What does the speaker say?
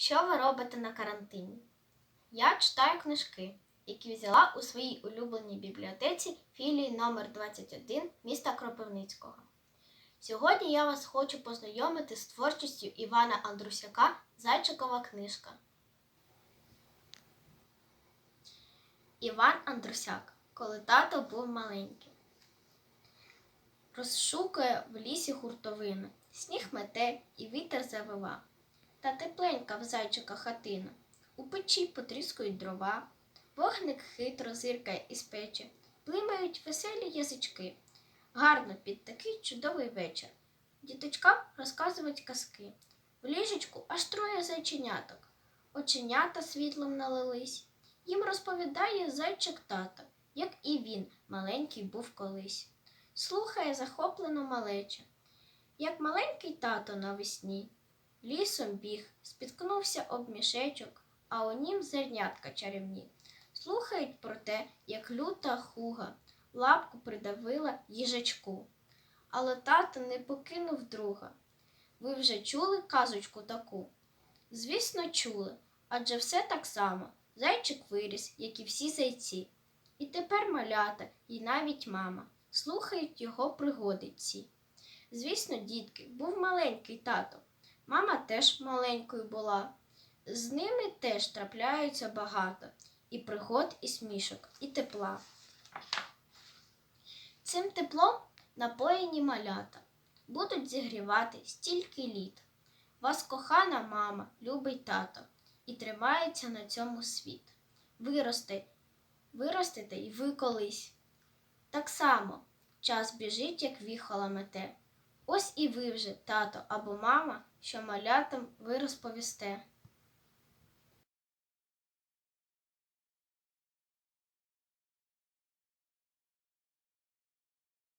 Що ви робите на карантині? Я читаю книжки, які взяла у своїй улюбленій бібліотеці філії номер 21 міста Кропивницького. Сьогодні я вас хочу познайомити з творчістю Івана Андрусяка Зайчикова книжка. Іван Андрусяк, коли тато був маленьким. Розшукує в лісі хуртовину, сніг мете і вітер завива. Та тепленька в зайчика хатина, у печі потріскують дрова, вогник хитро зиркає із печі, плимають веселі язички. Гарно під такий чудовий вечір. Діточкам розказують казки. В ліжечку аж троє зайченяток. Оченята світлом налились. Їм розповідає зайчик тато, як і він маленький був колись. Слухає захоплено малече, як маленький тато навесні. Лісом біг, спіткнувся об мішечок, а у нім зернятка чарівні. Слухають про те, як люта хуга лапку придавила їжачку. Але тато не покинув друга. Ви вже чули казочку таку? Звісно, чули, адже все так само. Зайчик виріс, як і всі зайці. І тепер малята, і навіть мама слухають його пригоди ці. Звісно, дітки, був маленький тато. Мама теж маленькою була. З ними теж трапляються багато і пригод, і смішок, і тепла. Цим теплом напоєні малята будуть зігрівати стільки літ. Вас кохана мама, любий тато, і тримається на цьому світ. Виросте, виростете й ви колись. Так само час біжить, як віхола мете. Ось і ви вже, тато або мама, що малятам ви розповісте.